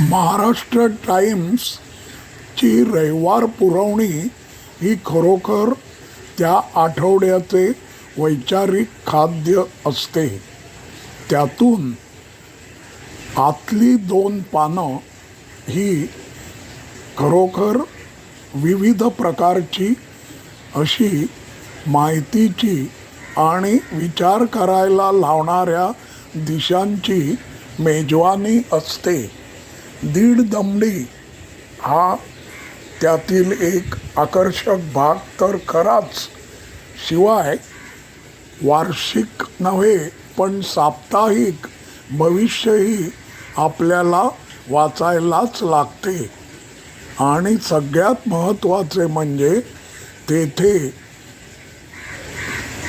महाराष्ट्र टाईम्सची रविवार पुरवणी ही खरोखर त्या आठवड्याचे वैचारिक खाद्य असते. त्यातून आतली दोन पानं ही खरोखर विविध प्रकारची अशी माहितीची आणि विचार करायला लावणाऱ्या दिशांची मेजवानी असते. दीड दमडी हा त्यातील एक आकर्षक भाग तर खराच. शिवाय वार्षिक नव्हे पण साप्ताहिक भविष्यही आपल्याला वाचायलाच लागते. आणि सगळ्यात महत्त्वाचे म्हणजे तेथे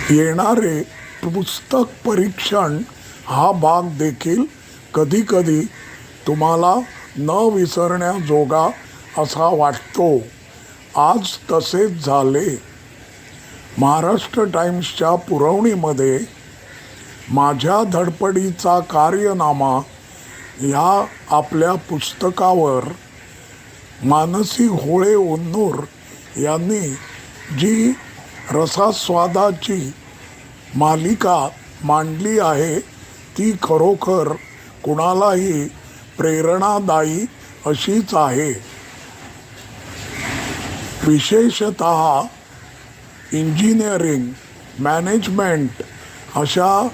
येणारे पुस्तक परीक्षण हा भाग देखील कधीकधी तुम्हाला न विसरण्याजोगा असा वाटतो. आज तसेच झाले. महाराष्ट्र टाइम्सच्या पुरवणीमध्ये माझ्या धडपडीचा कार्यनामा ह्या आपल्या पुस्तकावर मानसी होळे उन्नूर यांनी जी रसास्वादाची मालिका मांडली आहे ती खरोखर कुणालाही प्रेरणादायी अशीच आहे. विशेषत इंजिनिअरिंग मॅनेजमेंट अशा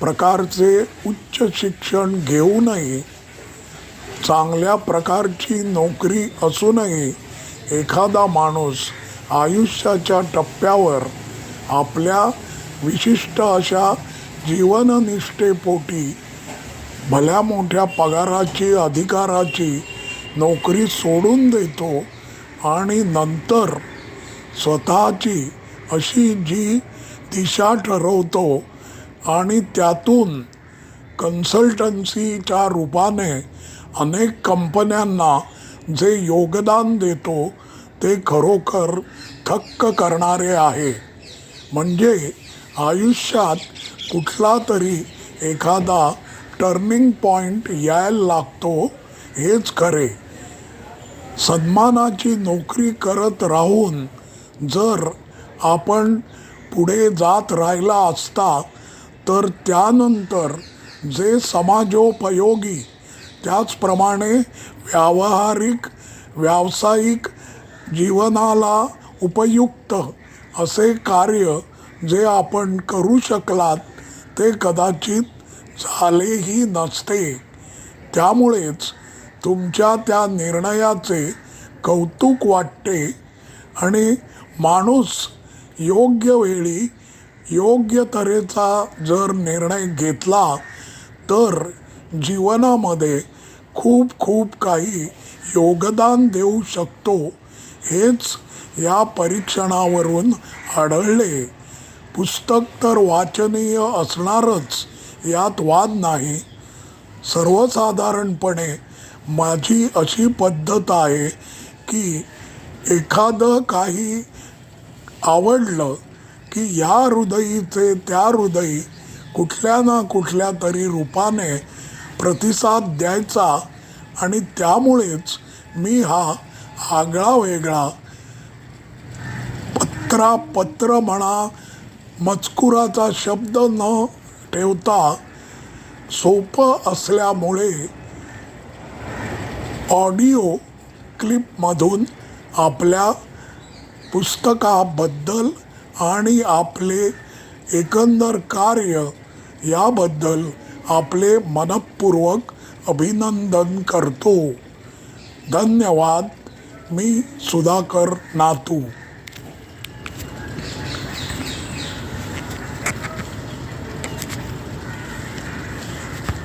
प्रकारचे उच्च शिक्षण घेऊनही चांगल्या प्रकारची नोकरी असूनही एखादा माणूस आयुष्याच्या टप्प्यावर आपल्या विशिष्ट अशा जीवननिष्ठेपोटी भल्या मोठ्या पगाराची अधिकाराची नोकरी सोडून देतो आणि नंतर स्वतःची अशी जी दिशा ठरवतो आणि त्यातून कन्सल्टन्सीच्या रूपाने अनेक कंपन्यांना जे योगदान देतो ते खरोखर थक्क करणारे आहे. म्हणजे आयुष्यात कुठला तरी एखादा टर्निंग पॉईंट यायला लागतो हेच खरे. सन्मानाची नोकरी करत राहून जर आपण पुढे जात राहिला असता तर त्यानंतर जे समाजोपयोगी त्याचप्रमाणे व्यावहारिक व्यावसायिक जीवनाला उपयुक्त असे कार्य जे आपण करू शकलात ते कदाचित झालेही नसते. त्यामुळेच तुमच्या त्या निर्णयाचे कौतुक वाटते आणि माणूस योग्य वेळी योग्य तऱ्हेचा जर निर्णय घेतला तर जीवनामध्ये खूप खूप काही योगदान देऊ शकतो. हेच या परीक्षणावरून आढळले. पुस्तक तर वाचनीय असणारच. यात वाद नाही. सर्वसाधारणपणे माझी अशी पद्धत आहे की एखादं काही आवडलं की या हृदयीचे त्या हृदयी कुठल्या ना कुठल्या तरी रूपाने प्रतिसाद द्यायचा आणि त्यामुळेच मी हा आगळा वेगळा पत्रा पत्र म्हणा मजकुराचा शब्द न ठेवता सोपं असल्यामुळे ऑडिओ क्लिपमधून आपल्या पुस्तकाबद्दल आणि आपले एकंदर कार्य याबद्दल आपले मनपूर्वक अभिनंदन करतो. धन्यवाद. मी सुधाकर नातू.